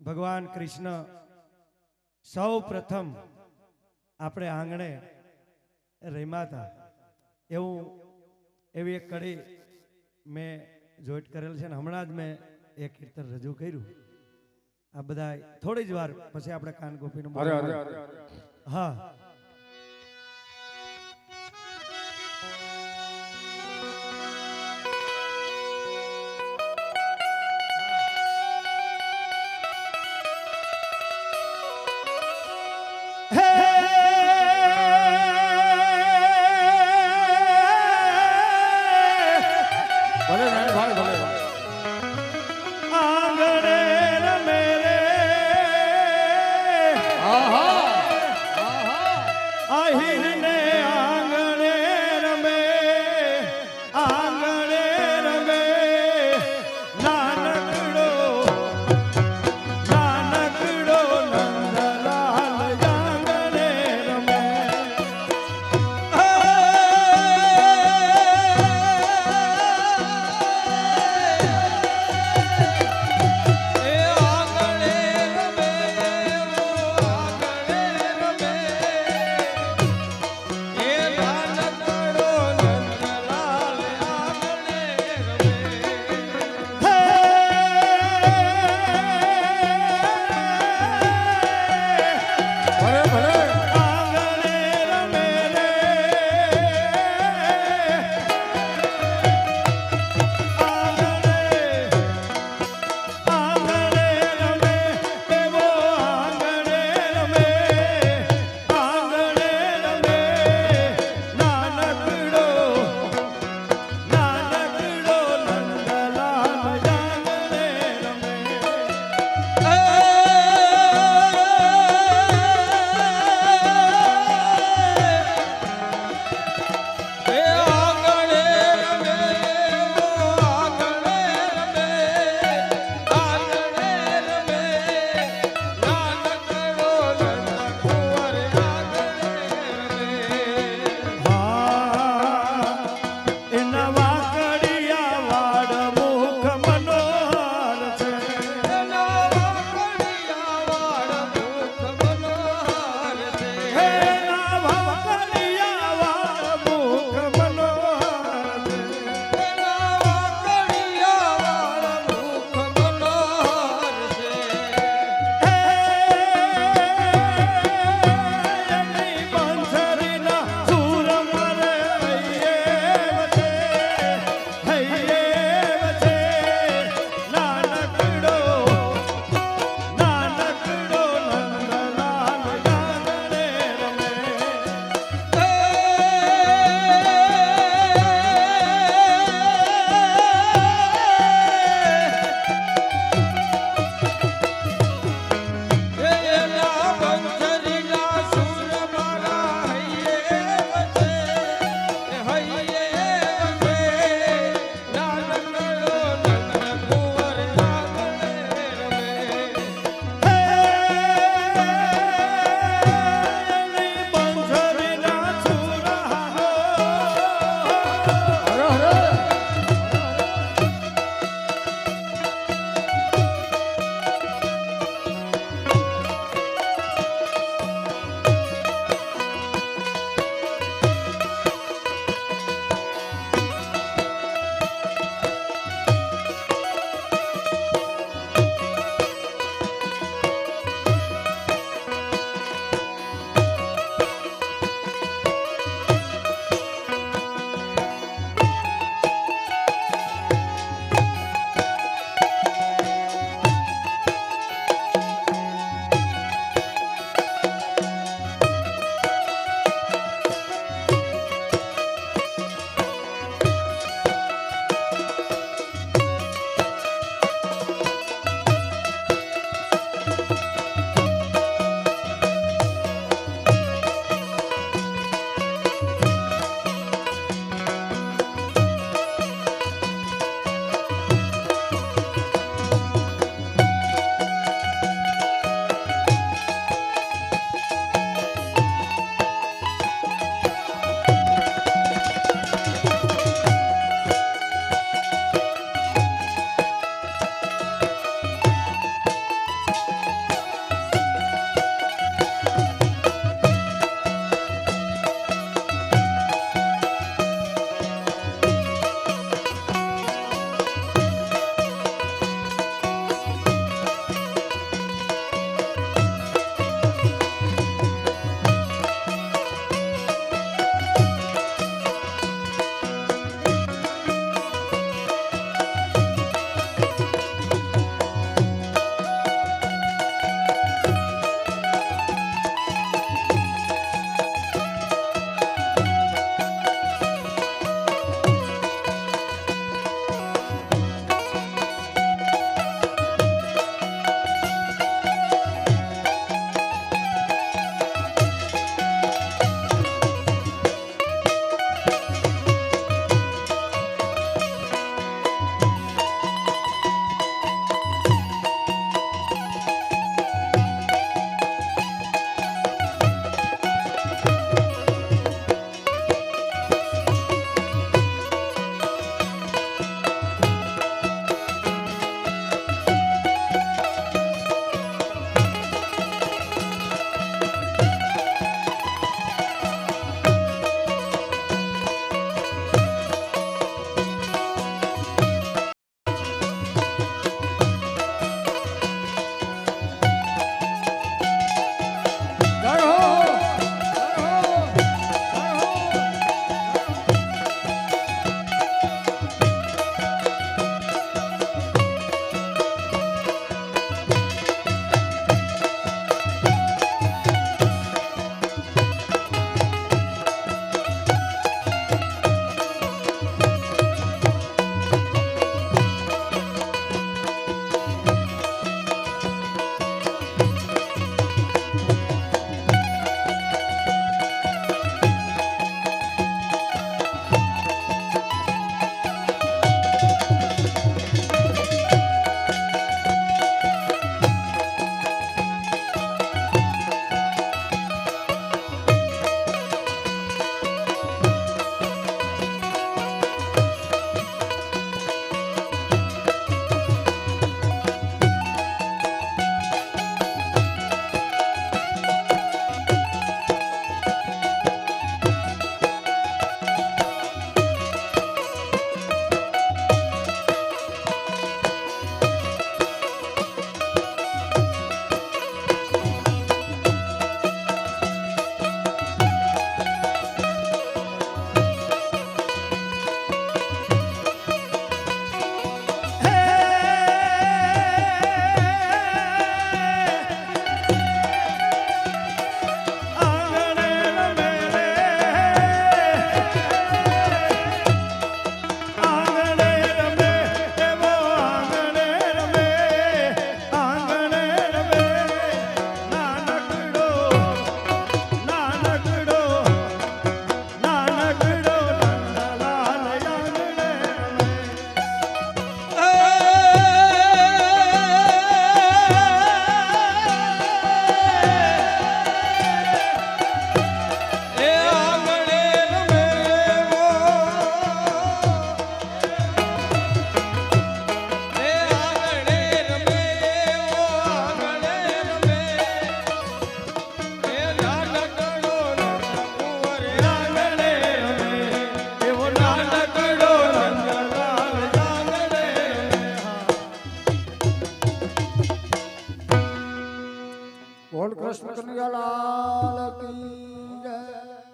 ભગવાન કૃષ્ણ સૌ પ્રથમ આપણે આંગણે રમ્યા એવું એવી એક કડી મેં જોઈટ કરેલ છે ને હમણાં જ મેં એ કીર્તન રજૂ કર્યું. આ બધા થોડી જ વાર પછી આપણે કાન ગોપીનું હા.